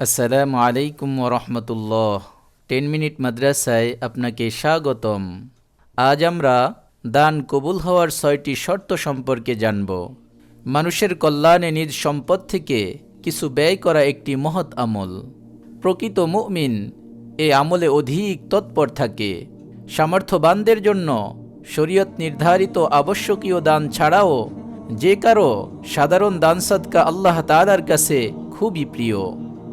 আসসালামু আলাইকুম রহমতুল্লাহ ten minute মাদ্রাসায় আপনাকে স্বাগতম। আজ আমরা দান কবুল হওয়ার ছয়টি শর্ত সম্পর্কে জানব। মানুষের কল্যাণে নিজ সম্পদ থেকে কিছু ব্যয় করা একটি মহৎ আমল। প্রকৃত মুমিন এ আমলে অধিক তৎপর থাকে। সামর্থ্যবানদের জন্য শরীয়ত নির্ধারিত আবশ্যকীয় দান ছাড়াও যে কারও সাধারণ দান সদকা আল্লাহ তালার কাছে খুবই প্রিয়।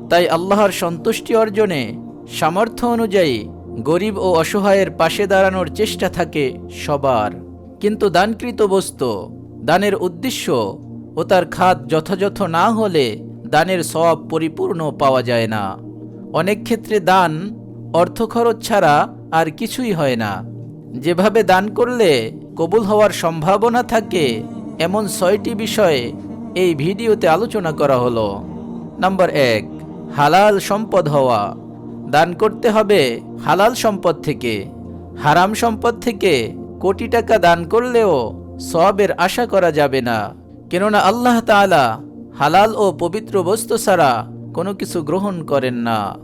তাই আল্লাহর সন্তুষ্টি অর্জনে সামর্থ্য অনুযায়ী গরিব ও অসহায়ের পাশে দাঁড়ানোর চেষ্টা থাকে সবার। কিন্তু দানকৃত বস্তু, দানের উদ্দেশ্য ও তার খাত যথাযথ না হলে দানের সব পরিপূর্ণ পাওয়া যায় না। অনেক ক্ষেত্রে দান অর্থ খরচ ছাড়া আর কিছুই হয় না। যেভাবে দান করলে কবুল হওয়ার সম্ভাবনা থাকে, এমন ছয়টি বিষয়ে এই ভিডিওতে আলোচনা করা হলো। নাম্বার এক হালাল সম্পদ হওয়া। দান করতে হবে হালাল সম্পদ থেকে। হারাম সম্পদ থেকে কোটি টাকা দান করলেও সবের আশা করা যাবে না। কেননা আল্লাহ তাআলা হালাল ও পবিত্র বস্তু ছাড়া কোনো কিছু গ্রহণ করেন না।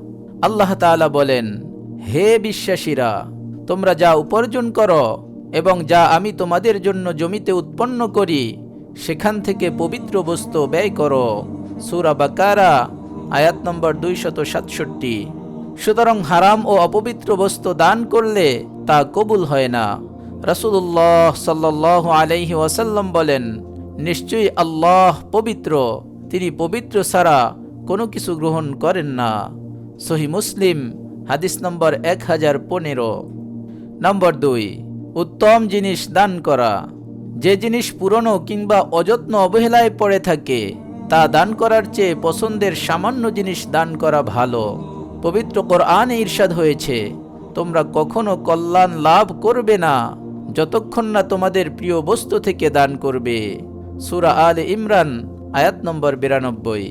আল্লাহ তাআলা বলেন, হে বিশ্বাসীরা, তোমরা যা উপার্জন করো এবং যা আমি তোমাদের জন্য জমিতে উৎপন্ন করি, সেখান থেকে পবিত্র বস্তু ব্যয় করো। সুরা বাকারা আয়াত নম্বর দুইশত সাতষট্টি। সুতরাং হারাম ও অপবিত্র বস্তু দান করলে তা কবুল হয় না। রাসুল্লাহ সাল্লাহ আলাইহি ওয়াসাল্লাম বলেন, নিশ্চয়ই আল্লাহ পবিত্র, তিনি পবিত্র ছাড়া কোনো কিছু গ্রহণ করেন না। সহি মুসলিম, হাদিস নম্বর এক হাজার পনেরো। নম্বর দুই, উত্তম জিনিস দান করা। যে জিনিস পুরনো কিংবা অযত্ন অবহেলায় পড়ে থাকে তা দান করার চেয়ে পছন্দের সামান্য জিনিস দান করা ভালো। পবিত্র কোরআনে ঈর্ষাদ হয়েছে, তোমরা কখনো কল্যাণ লাভ করবে না, যতক্ষণ না তোমাদের প্রিয় বস্তু থেকে দান করবে। সুরা আল ইমরান, আয়াত নম্বর বিরানব্বই।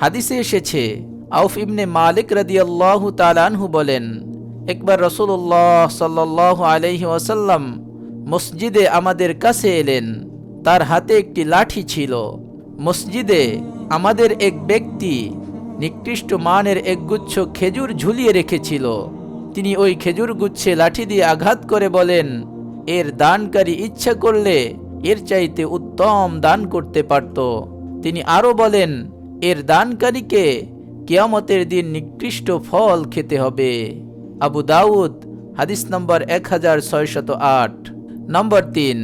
হাদিসে এসেছে, আউফ ইবনে মালিক রাদিয়াল্লাহু তালানহু বলেন, একবার রসুল্লাহ সাল্লাহ আলহি ওয়াসাল্লাম মসজিদে আমাদের কাছে এলেন, তার হাতে একটি লাঠি ছিল। মসজিদে আমাদের এক ব্যক্তি নিকৃষ্ট মানের একগুচ্ছ খেজুর ঝুলিয়ে রেখেছিল। তিনি ওই খেজুর গুচ্ছে লাঠি দিয়ে আঘাত করে বলেন, এর দানকারী ইচ্ছা করলে এর চাইতে উত্তম দান করতে পারত। তিনি আরও বলেন, এর দানকারীকে কিয়ামতের দিন নিকৃষ্ট ফল খেতে হবে। আবু দাউদ, হাদিস নম্বর এক হাজার ছয়শত আট। নম্বর তিন,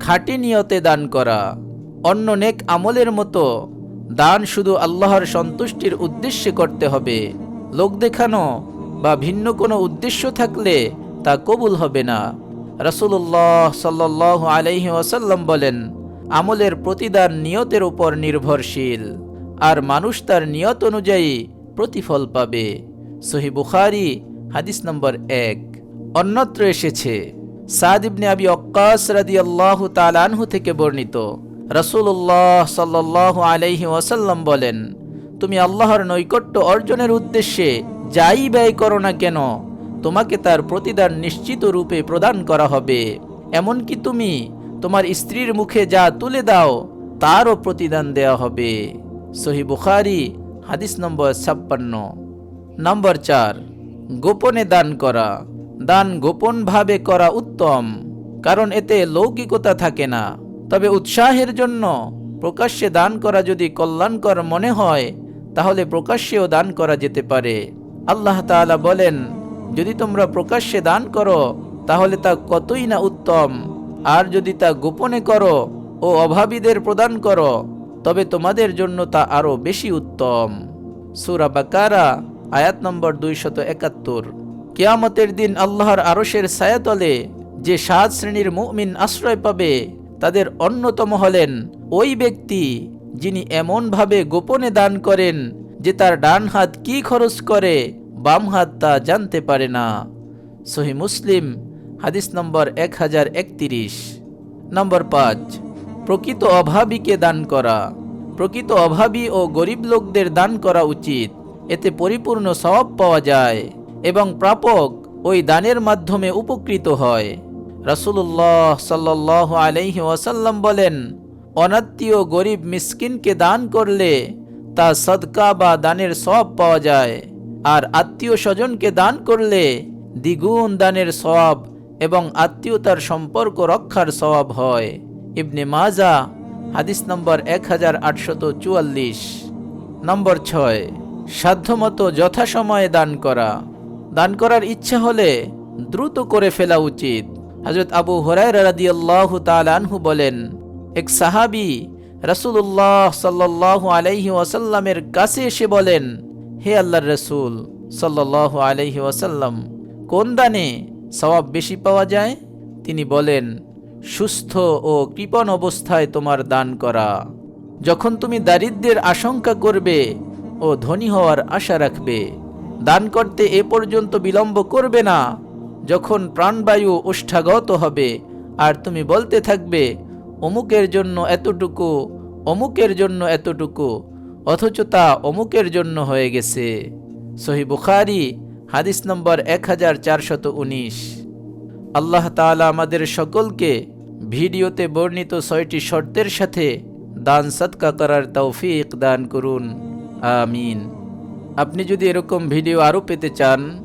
খাঁটি নিয়তে দান করা। অন্য নেক আমলের মতো। দান শুধু আল্লাহর সন্তুষ্টির উদ্দেশ্যে করতে হবে। লোক দেখানো বা ভিন্ন কোনো উদ্দেশ্য থাকলে তা কবুল হবে না। রাসুল্লাহ সাল্লাহ আলহি ওয়াসাল্লাম বলেন, আমলের প্রতিদান নিয়তের উপর নির্ভরশীল, আর মানুষ তার নিয়ত অনুযায়ী প্রতিফল পাবে। সহি বুখারি, হাদিস নম্বর এক। অন্যত্র এসেছে, সাদ ইবনে আবি অক্কাস রাদি আল্লাহ তালানহু থেকে বর্ণিত রাসুল্লাহ সাল্লাহ আলাইহি ওয়াসাল্লাম বলেন, তুমি আল্লাহর নৈকট্য অর্জনের উদ্দেশ্যে যাই ব্যয় করো না কেন, তোমাকে তার প্রতিদান নিশ্চিত রূপে প্রদান করা হবে। এমনকি তুমি তোমার স্ত্রীর মুখে যা তুলে দাও, তারও প্রতিদান দেওয়া হবে। সহি বুখারি, হাদিস নম্বর ছাপ্পান্ন। নম্বর চার, গোপনে দান করা। দান গোপনভাবে করা উত্তম, কারণ এতে লৌকিকতা থাকে না। তবে উৎসাহের জন্য প্রকাশ্যে দান করা যদি কল্যাণকর মনে হয়, তাহলে প্রকাশ্যেও দান করা যেতে পারে। আল্লাহ তাআলা বলেন, যদি তোমরা প্রকাশ্যে দান করো, তাহলে তা কতই না উত্তম। আর যদি তা গোপনে করো ও অভাবীদের প্রদান করো, তবে তোমাদের জন্য তা আরও বেশি উত্তম। সুরা বাকারা, আয়াত নম্বর দুইশত একাত্তর। কেয়ামতের দিন আল্লাহর আরশের ছায়াতলে যে সাত শ্রেণির মুমিন আশ্রয় পাবে তাদের অন্যতম হলেন ওই ব্যক্তি যিনি এমনভাবে গোপনে দান করেন যে তার ডান হাত কি খরচ করে, বাম হাত তা জানতে পারে না। সহি মুসলিম, হাদিস নম্বর এক হাজার একত্রিশ। নম্বর পাঁচ, প্রকৃত অভাবীকে দান করা। প্রকৃত অভাবী ও গরিব লোকদের দান করা উচিত। এতে পরিপূর্ণ স্বভাব পাওয়া যায় এবং প্রাপক ওই দানের মাধ্যমে উপকৃত হয়। রাসুল্লাহ সাল্লাহ আলহি ওয়াসাল্লাম বলেন, অনাত্মীয় গরিব মিসকিনকে দান করলে তা সদকা বা দানের সব পাওয়া যায়। আর আত্মীয় স্বজনকে দান করলে দ্বিগুণ দানের সব এবং আত্মীয়তার সম্পর্ক রক্ষার সওয়াব হয়। ইবনে মাজা হাদিস নম্বর এক হাজার আটশত চুয়াল্লিশ। নম্বর ছয়, সাধ্যমতো যথাসময়ে দান করা। দান করার ইচ্ছা হলে দ্রুত করে ফেলা উচিত। হজরত আবু হরাই রাদিয়াল্লাহু তালানহু বলেন, এক সাহাবি রসুল্লাহ সাল্লাহ আলাইহি ওয়াসাল্লামের কাছে এসে বলেন, হে আল্লাহর রসুল সাল্লাহ আলাইহি ওয়াসাল্লাম, কোন দানে সওয়াব বেশি পাওয়া যায়? তিনি বলেন, সুস্থ ও কৃপণ অবস্থায় তোমার দান করা। যখন তুমি দারিদ্র্যের আশঙ্কা করবে ও ধনী হওয়ার আশা রাখবে, দান করতে এ পর্যন্ত বিলম্ব করবে না। যখন প্রাণবায়ু উষ্ঠাগত হবে, আর তুমি বলতে থাকবে, অমুকের জন্য এতটুকু, অমুকের জন্য এতটুকু, অথচ তা অমুকের জন্য হয়ে গেছে। সহি বুখারি, হাদিস নম্বর এক হাজার চারশত উনিশ। আল্লাহ তাআলা আমাদের সকলকে ভিডিওতে বর্ণিত ছয়টি শর্তের সাথে দান সৎকা করার তৌফিক দান করুন। আমিন। আপনি যদি এরকম ভিডিও আরও পেতে চান